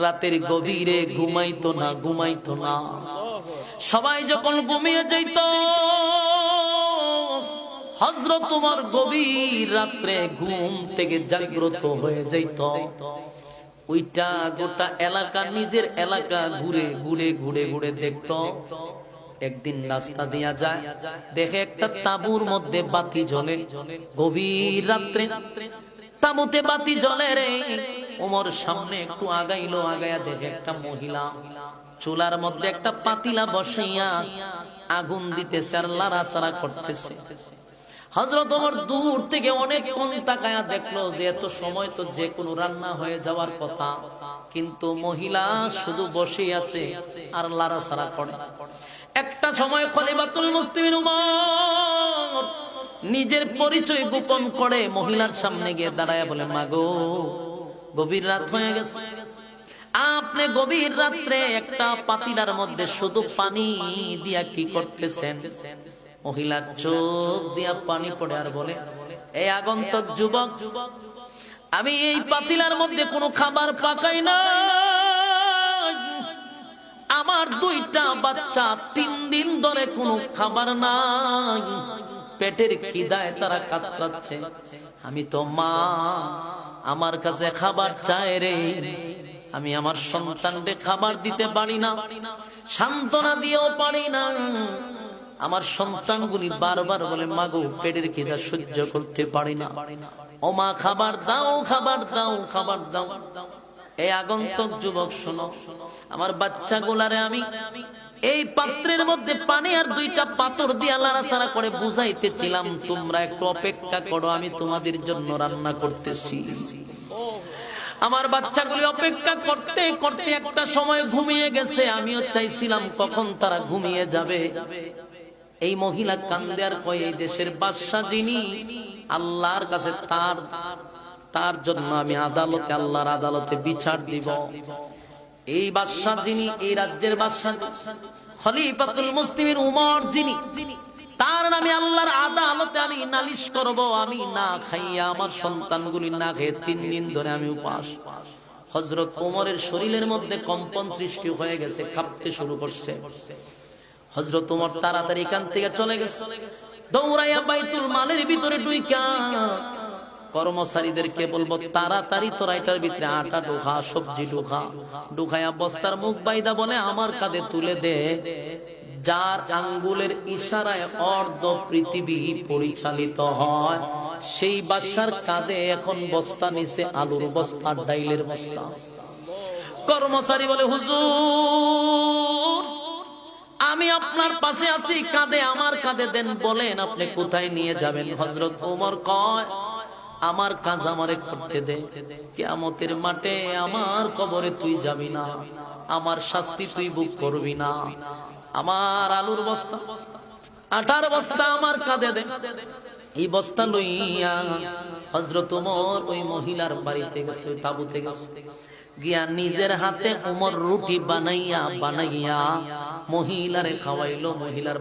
রাতের গভীরে ঘুমাইতো না ঘুমাইতো না। সবাই যখন ঘুমিয়ে যাইত হজরত তোমার গভীর রাত্রে ঘুম থেকে জাগ্রত হয়ে যাইত। ওইটা গোটা এলাকা, নিজের এলাকা ঘুরে ঘুরে ঘুরে ঘুরে দেখতো। একদিন রাস্তা দিয়া যায়, দেখে একটা তাবুর মধ্যে বাতি জ্বলে। গভীর রাত্রে তাবুতে বাতি জ্বলে রে। ওমর সামনে একটু আগাইলো আগায়া দেখে একটা মহিলা চুলার মধ্যে একটা পাতিলা বসাইয়া আগুন দিতেছে আর লাড়াচাড়া করতেছে। হজরত ওমর দূর থেকে অনেক কোন তাকায়া দেখল যে এত সময় তো যে কোনো রান্না হয়ে যাওয়ার কথা, কিন্তু মহিলা শুধু বসে আছে আর লাড়াচাড়া করে। একটা সময় খলিফাতুল মুসলিমিন উমর নিজের পরিচয় গোপন করে মহিলার সামনে গিয়ে দাঁড়ায় বলে, মাগো গভীর রাত হয়ে গেছে। আপনি গভীর রাত্রে একটা পাতিলার মধ্যে শুধু পানি দিয়া কি করতেছেন? মহিলার চোখ দিয়া পানি পড়ে আর বলে এই আগন্তক যুবক, আমি এই পাতিলার মধ্যে কোনো খাবার পাকাই না আমার দুইটা বাচ্চা তিন দিন ধরে কোনো খাবার নাই। পেটের খিদায় তারা কাতরাচ্ছে। আমি তো মা আমার কাছে খাবার চায় রে। আমি আমার সন্তানকে খাবার দিতে পারি না। সান্ত্বনা দিয়েও পারি না। আমার সন্তানগুলি বারবার বলে, মাগো, পেটের খিদা সহ্য করতে পারি না। ও মা, খাবার দাও খাবার দাও খাবার দাও। এই আগন্তক যুবক, শোনো। আমার বাচ্চা গোলারে আমি এই পাত্রের মধ্যে পানি আর দুইটা পাথর দিয়ে লাড়াচাড়া করে বুঝাইতেছিলাম, তোমরা একটু অপেক্ষা করো, আমি তোমাদের জন্য রান্না করতেছি। আমার বাচ্চাগুলি অপেক্ষা করতে করতে একটা সময় ঘুমিয়ে গেছে, আমিও চাইছিলাম কখন তারা ঘুমিয়ে যাবে। এই মহিলা কান্দে আর কয়, এই দেশের বাদশাহ যিনি, আল্লাহর কাছে তার তার জন্য আমি আদালতে, আল্লাহর আদালতে বিচার দিব। এই বাদশাহ যিনি, এই রাজ্যের বাদশাহ খলিফাতুল মুসলিমের উমর যিনি, তার নামে আল্লাহর আদালতে আমি নালিশ করব, আমি না খাইয়া আমার সন্তানগুলি না খেয়ে তিন দিন ধরে আমি উপাস। হজরত ওমরের শরীরের মধ্যে কম্পন সৃষ্টি হয়ে গেছে, কাঁপতে শুরু করছে। হজরত ওমর তাড়াতাড়ি এখান থেকে চলে গেছে। দৌড়াইয়া বাইতুল মালের ভিতরে ডুইকা কর্মচারীদেরকে বলব, তাড়াতাড়ি এটার ভিতরে আটা সবজি বস্তার মুখ বাইদা বলে, আমার কাঁধে তুলে দে। যার আঙ্গুলের ইশারায় অর্ধ পৃথিবী পরিচালিত হয়, সেই বাসার কাঁধে এখন বস্তা নিচে আলুর বস্তা, ডাইলের বস্তা। কর্মচারী বলে, হুজুর, আমি আপনার পাশে আছি, কাঁধে আমার কাঁধে দেন, বলেন আপনি কোথায় নিয়ে যাবেন? হজরত ওমর কয় আমার কাজ আমারে করতে দে। কেয়ামতের মাঠে আমার কবরে তুই যাবি না। আমার শাস্তি তুই বুক করবি না। আমার আলুর বস্তা, আটার বস্তা আমার কাঁধে দে। এই বস্তা লইয়া হজরত ওমর ওই মহিলার বাড়িতে গেছে তাবুতে গেছে। গিয়া নিজের হাতে উমর রুটি বানাইয়া বানাইয়া মহিলারে খাওয়াইলো। মহিলার